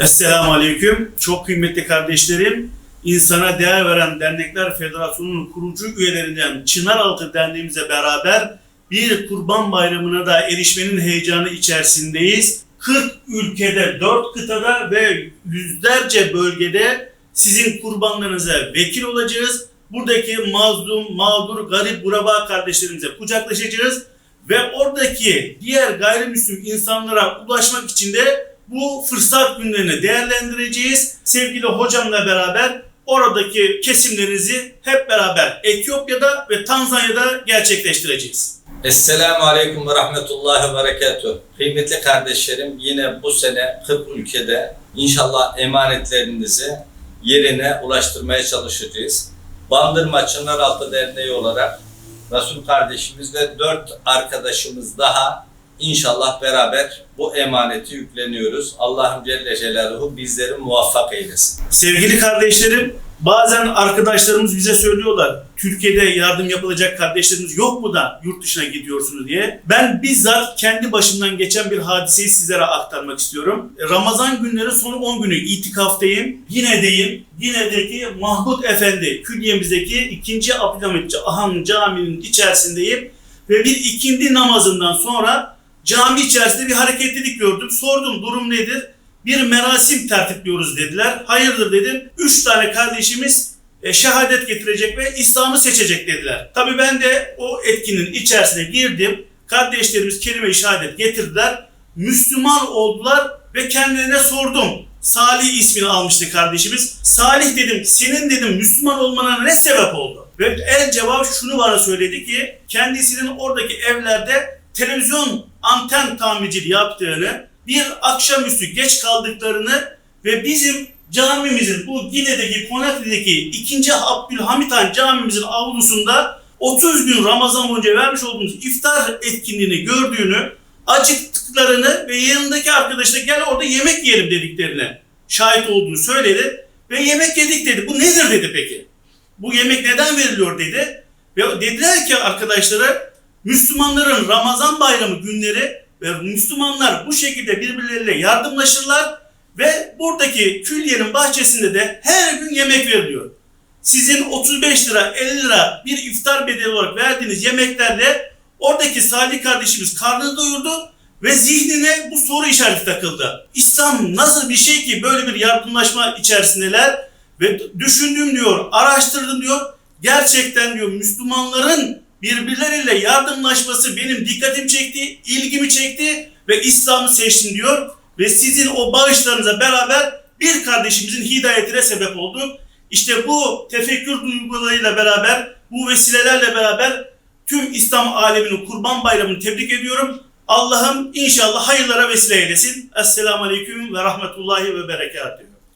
Esselamu Aleyküm. Çok kıymetli kardeşlerim, insana değer veren Dernekler Federasyonu'nun kurucu üyelerinden Çınaraltı Derneğimizle beraber bir kurban bayramına da erişmenin heyecanı içerisindeyiz. 40 ülkede, 4 kıtada ve yüzlerce bölgede sizin kurbanlarınıza vekil olacağız. Buradaki mazlum, mağdur, garip, buraba kardeşlerimize kucaklaşacağız ve oradaki diğer gayrimüslim insanlara ulaşmak için de bu fırsat günlerini değerlendireceğiz. Sevgili hocamla beraber oradaki kesimlerinizi hep beraber Etiyopya'da ve Tanzanya'da gerçekleştireceğiz. Esselamu Aleyküm ve Rahmetullahi ve Berekatuhu. Kıymetli kardeşlerim yine bu sene 40 ülkede inşallah emanetlerinizi yerine ulaştırmaya çalışacağız. Bandırma Çınaraltı Derneği olarak Resul kardeşimiz ve dört arkadaşımız daha inşallah beraber bu emaneti yükleniyoruz. Allah'ım Celle Celaluhu bizleri muvaffak eylesin. Sevgili kardeşlerim, bazen arkadaşlarımız bize söylüyorlar. Türkiye'de yardım yapılacak kardeşlerimiz yok mu da yurt dışına gidiyorsunuz diye. Ben bizzat kendi başımdan geçen bir hadiseyi sizlere aktarmak istiyorum. Ramazan günleri son 10 günü itikaftayım. Yine'deyim. Yine'deki Mahmut Efendi külliyemizdeki 2. Abdülhamit Han Camii'nin içerisindeyim. Ve bir ikindi namazından sonra cami içerisinde bir hareketlilik gördüm. Sordum durum nedir? bir merasim tertipliyoruz dediler. Hayırdır dedim. Üç tane kardeşimiz e, şehadet getirecek ve İslam'ı seçecek dediler. Tabii ben de o etkinin içerisine girdim. Kardeşlerimiz kelime-i şehadet getirdiler. Müslüman oldular ve kendilerine sordum. Salih ismini almıştı kardeşimiz. Salih dedim, senin dedim Müslüman olmana ne sebep oldu? Ve el cevap şunu bana söyledi ki kendisinin oradaki evlerde televizyon anten tamirciliği yaptığını, bir akşamüstü geç kaldıklarını ve bizim camimizin bu Gine'deki Konakri'deki 2. Abdülhamit Han camimizin avlusunda 30 gün Ramazan boyunca vermiş olduğumuz iftar etkinliğini gördüğünü, acıktıklarını ve yanındaki arkadaşla gel orada yemek yiyelim dediklerini şahit olduğunu söyledi ve yemek yedik dedi. Bu nedir dedi peki? Bu yemek neden veriliyor dedi. Ve dediler ki arkadaşlara Müslümanların Ramazan bayramı günleri ve Müslümanlar bu şekilde birbirleriyle yardımlaşırlar ve buradaki külliyenin bahçesinde de her gün yemek veriliyor. Sizin 35 lira 50 lira bir iftar bedeli olarak verdiğiniz yemeklerle oradaki Salih kardeşimiz karnını doyurdu ve zihnine bu soru işareti takıldı. İslam nasıl bir şey ki böyle bir yardımlaşma içerisindeler ve düşündüm diyor, araştırdım diyor. Gerçekten diyor Müslümanların birbirleriyle yardımlaşması benim dikkatim çekti, ilgimi çekti ve İslam'ı seçtim diyor. Ve sizin o bağışlarınıza beraber bir kardeşimizin hidayetine sebep oldu. İşte bu tefekkür duygularıyla beraber, bu vesilelerle beraber tüm İslam aleminin kurban bayramını tebrik ediyorum. Allah'ım inşallah hayırlara vesile eylesin. Esselamu Aleyküm ve Rahmetullahi ve Berekatuhu.